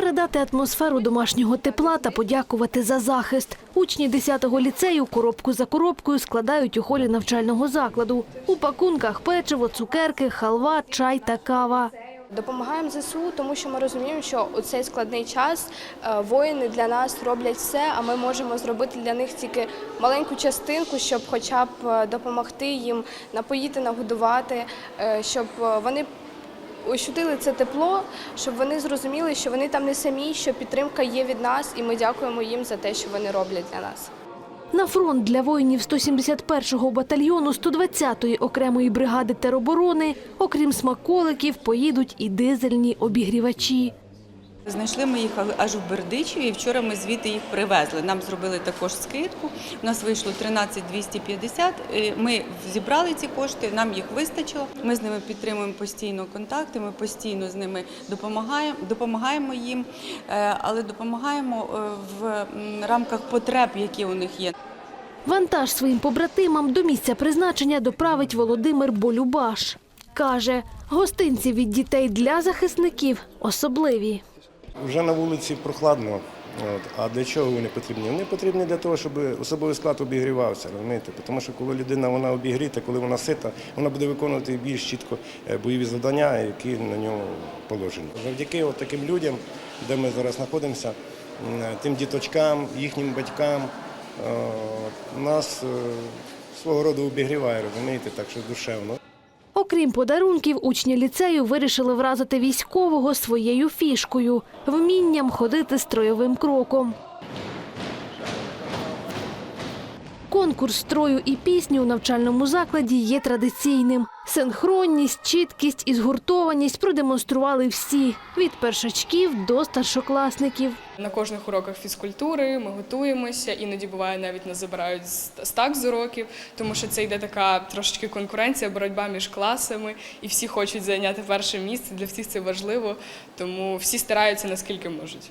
передати атмосферу домашнього тепла та подякувати за захист. Учні 10-го ліцею коробку за коробкою складають у холі навчального закладу. У пакунках печиво, цукерки, халва, чай та кава. Допомагаємо ЗСУ, тому що ми розуміємо, що у цей складний час е, воїни для нас роблять все, а ми можемо зробити для них тільки маленьку частинку, щоб хоча б е, допомогти їм напоїти, нагодувати, е, щоб вони ощутили це тепло, щоб вони зрозуміли, що вони там не самі, що підтримка є від нас, і ми дякуємо їм за те, що вони роблять для нас. На фронт для воїнів 171-го батальйону 120-ї окремої бригади тероборони, окрім смаколиків, поїдуть і дизельні обігрівачі. Знайшли ми їх аж в Бердичеві, і вчора ми звідти їх привезли. Нам зробили також скидку. У нас вийшло 13 250. Е, Ми зібрали ці кошти, нам їх вистачило. Ми з ними підтримуємо постійно контакти. Ми постійно з ними допомагаємо, допомагаємо їм, е, але допомагаємо е, в рамках потреб, які у них є. Вантаж своїм побратимам до місця призначення доправить Володимир Болюбаш. Каже, гостинці від дітей для захисників особливі. Вже на вулиці прохладно. От. А для чого вони потрібні? Вони потрібні для того, щоб особовий склад обігрівався, розумієте? Тому що коли людина вона обігріта, коли вона сита, вона буде виконувати більш чітко е, бойові завдання, які на нього положені. Завдяки от таким людям, де ми зараз знаходимося, тим діточкам, їхнім батькам, е, нас е, свого роду обігріває, розумієте, так що душевно. Окрім подарунків, учні ліцею вирішили вразити військового своєю фішкою – вмінням ходити строєвим кроком. Конкурс строю і пісні у навчальному закладі є традиційним. Синхронність, чіткість і згуртованість продемонстрували всі – від першачків до старшокласників. На кожних уроках фізкультури ми готуємося, іноді буває навіть нас забирають з так з уроків, тому що це йде така трошечки конкуренція, боротьба між класами, і всі хочуть зайняти перше місце. Для всіх це важливо, тому всі стараються наскільки можуть.